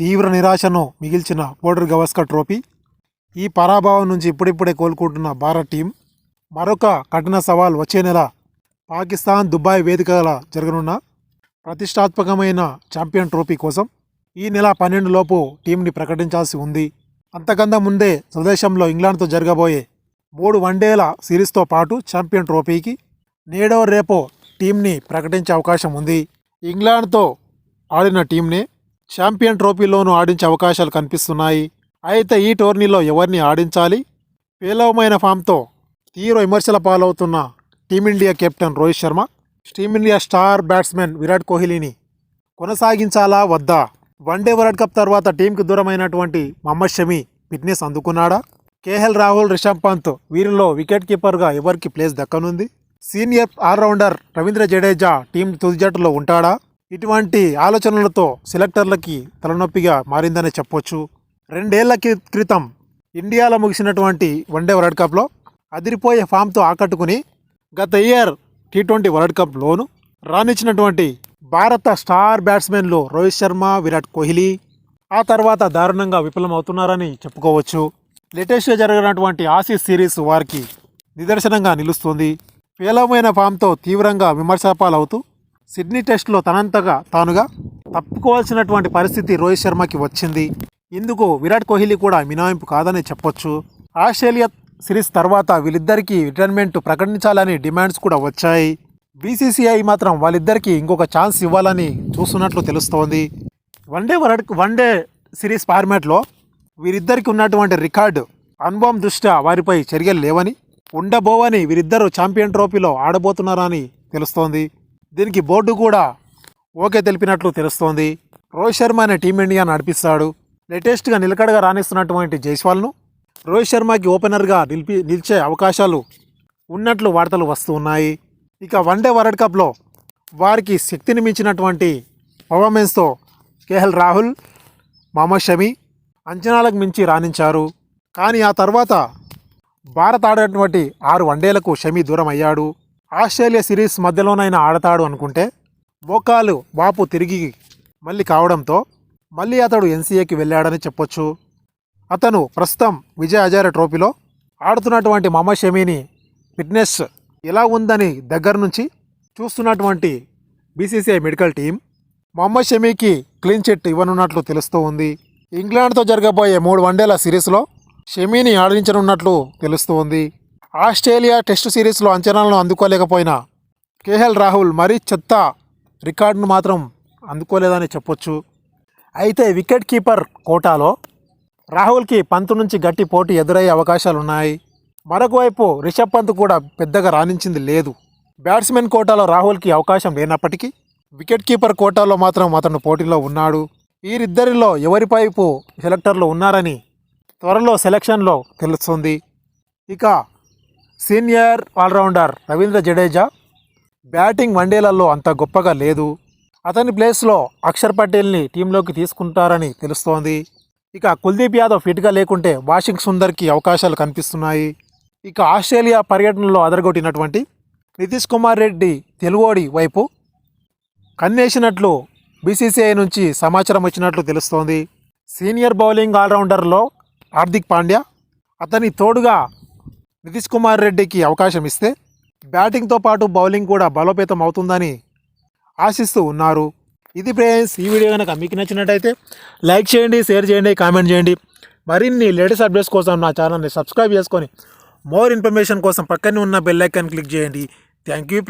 తీవ్ర నిరాశను మిగిల్చిన border Gavaskar trophy ఈ పరాభవం నుంచి ఇప్పుడిప్పుడే కోలుకుంటున్న భారత్ టీం మరొక కఠిన సవాల్ వచ్చే నెల పాకిస్తాన్ దుబాయ్ వేదికగా జరగనున్న ప్రతిష్టాత్మకమైన ఛాంపియన్ ట్రోఫీ కోసం ఈ నెల పన్నెండు లోపు టీంని ప్రకటించాల్సి ఉంది. అంతకన్నా ముందే స్వదేశంలో ఇంగ్లాండ్తో జరగబోయే మూడు వన్డేల సిరీస్తో పాటు ఛాంపియన్ ట్రోఫీకి నేడో రేపో టీంని ప్రకటించే అవకాశం ఉంది. ఇంగ్లాండ్తో ఆడిన టీంనే ఛాంపియన్ ట్రోఫీలోనూ ఆడించే అవకాశాలు కనిపిస్తున్నాయి. అయితే ఈ టోర్నీలో ఎవరిని ఆడించాలి? పేలవమైన ఫామ్తో తీవ్ర విమర్శల పాలవుతున్న team India captain Rohit Sharma team India star batsmen Virat కోహ్లీని కొనసాగించాలా వద్దా? వన్డే వరల్డ్ కప్ తర్వాత టీంకి దూరమైనటువంటి మహమ్మద్ షమి ఫిట్నెస్ అందుకున్నాడా? కేఎల్ రాహుల్ రిషబ్ పంత్ వీరిలో వికెట్ కీపర్గా ఎవరికి place దక్కనుంది? Senior all rounder Ravindra Jadeja team తుది జట్టులో ఉంటాడా? ఇటువంటి ఆలోచనలతో సెలెక్టర్లకి తలనొప్పిగా మారిందనే చెప్పొచ్చు. రెండేళ్ళ క్రితం ఇండియాలో ముగిసినటువంటి వన్డే వరల్డ్ కప్లో అదిరిపోయే ఫామ్తో ఆకట్టుకుని గత ఇయర్ టీ ట్వంటీ వరల్డ్ కప్లోను రాణించినటువంటి భారత స్టార్ బ్యాట్స్మెన్లు రోహిత్ శర్మ విరాట్ కోహ్లీ ఆ తర్వాత దారుణంగా విఫలమవుతున్నారని చెప్పుకోవచ్చు. లేటెస్ట్గా జరిగినటువంటి ఆసీస్ సిరీస్ వారికి నిదర్శనంగా నిలుస్తుంది. పేలవమైన ఫామ్తో తీవ్రంగా విమర్శాపాలవుతూ సిడ్నీ టెస్ట్లో తనంతగా తానుగా తప్పుకోవాల్సినటువంటి పరిస్థితి రోహిత్ శర్మకి వచ్చింది. ఇందుకు విరాట్ కోహ్లీ కూడా మినహాయింపు కాదని చెప్పొచ్చు. ఆస్ట్రేలియా సిరీస్ తర్వాత వీళ్ళిద్దరికీ రిటైర్మెంట్ ప్రకటించాలని డిమాండ్స్ కూడా వచ్చాయి. బీసీసీఐ మాత్రం వాళ్ళిద్దరికీ ఇంకొక ఛాన్స్ ఇవ్వాలని చూస్తున్నట్లు తెలుస్తోంది. వన్డే వరల్డ్ వన్డే సిరీస్ ఫార్మాట్లో వీరిద్దరికి ఉన్నటువంటి రికార్డు అనుభవం దృష్ట్యా వారిపై చర్యలు లేవని ఉండబోవని వీరిద్దరూ ఛాంపియన్ ట్రోఫీలో ఆడబోతున్నారని తెలుస్తోంది. దీనికి బోర్డు కూడా ఓకే తెలిపినట్లు తెలుస్తోంది. రోహిత్ శర్మ అనే టీమిండియా నడిపిస్తాడు. లేటెస్ట్గా నిలకడగా రాణిస్తున్నటువంటి జైస్వాల్ను రోహిత్ శర్మకి ఓపెనర్గా నిలిపి నిలిచే అవకాశాలు ఉన్నట్లు వార్తలు వస్తూ ఉన్నాయి. ఇక వన్డే వరల్డ్ కప్లో వారికి శక్తిని మించినటువంటి పర్ఫార్మెన్స్తో కేఎల్ రాహుల్ మహమ్మద్ షమి అంచనాలకు మించి రాణించారు. కానీ ఆ తర్వాత భారత్ ఆడినటువంటి ఆరు వన్డేలకు షమి దూరం అయ్యాడు. ఆస్ట్రేలియా సిరీస్ మధ్యలోనైనా ఆడతాడు అనుకుంటే మోకాలు వాపు తిరిగి మళ్ళీ కావడంతో మళ్ళీ అతడు ఎన్సీఏకి వెళ్ళాడని చెప్పొచ్చు. అతను ప్రస్తుతం విజయ్ హజారే ట్రోఫీలో ఆడుతున్నటువంటి మమ షమీని ఫిట్నెస్ ఎలా ఉందని దగ్గర నుంచి చూస్తున్నటువంటి బీసీసీఐ మెడికల్ టీం మహమ్మద్ షమీకి క్లీన్ చిట్ ఇవ్వనున్నట్లు తెలుస్తూ ఉంది. ఇంగ్లాండ్తో జరగబోయే మూడు వన్డేల సిరీస్లో షమీని ఆడించనున్నట్లు తెలుస్తూ ఉంది. ఆస్ట్రేలియా టెస్ట్ సిరీస్లో అంచనాలను అందుకోలేకపోయినా కేఎల్ రాహుల్ మరీ చెత్త రికార్డును మాత్రం అందుకోలేదని చెప్పొచ్చు. అయితే వికెట్ కీపర్ కోటాలో రాహుల్కి పంతు నుంచి గట్టి పోటీ ఎదురయ్యే అవకాశాలు ఉన్నాయి మరొక వైపు రిషబ్ పంత్ కూడా పెద్దగా రాణించింది లేదు. బ్యాట్స్మెన్ కోటాలో రాహుల్కి అవకాశం లేనప్పటికీ వికెట్ కీపర్ కోటాలో మాత్రం అతను పోటీలో ఉన్నాడు. వీరిద్దరిలో ఎవరి వైపు సెలెక్టర్లు ఉన్నారని త్వరలో సెలక్షన్లో తెలుస్తుంది. ఇక senior all rounder Ravindra Jadeja. Batting వన్డేలలో అంత గొప్పగా లేదు. అతని ప్లేస్లో అక్షర్ పటేల్ని టీంలోకి తీసుకుంటారని తెలుస్తోంది. ఇక కుల్దీప్ యాదవ్ ఫిట్గా లేకుంటే వాషింగ్ సుందర్కి అవకాశాలు కనిపిస్తున్నాయి. ఇక ఆస్ట్రేలియా పర్యటనలో అదరగొట్టినటువంటి నితీష్ కుమార్ రెడ్డి తెలుగోడి వైపు కన్నేసినట్లు బీసీసీఐ నుంచి సమాచారం వచ్చినట్లు తెలుస్తోంది. సీనియర్ బౌలింగ్ ఆల్రౌండర్లో హార్దిక్ పాండ్యా అతని తోడుగా నితీష్ కుమార్ రెడ్డికి అవకాశం ఇస్తే బ్యాటింగ్తో పాటు బౌలింగ్ కూడా బలోపేతం అవుతుందని ఆశిస్తూ ఉన్నారు. ఇది ఫ్రెండ్స్ ఈ వీడియో కనుక మీకు నచ్చినట్టయితే లైక్ చేయండి షేర్ చేయండి కామెంట్ చేయండి. మరిన్ని లేటెస్ట్ అప్డేట్స్ కోసం నా ఛానల్ని సబ్స్క్రైబ్ చేసుకొని మోర్ ఇన్ఫర్మేషన్ కోసం పక్కనే ఉన్న బెల్ ఐకాన్ క్లిక్ చేయండి. Thank you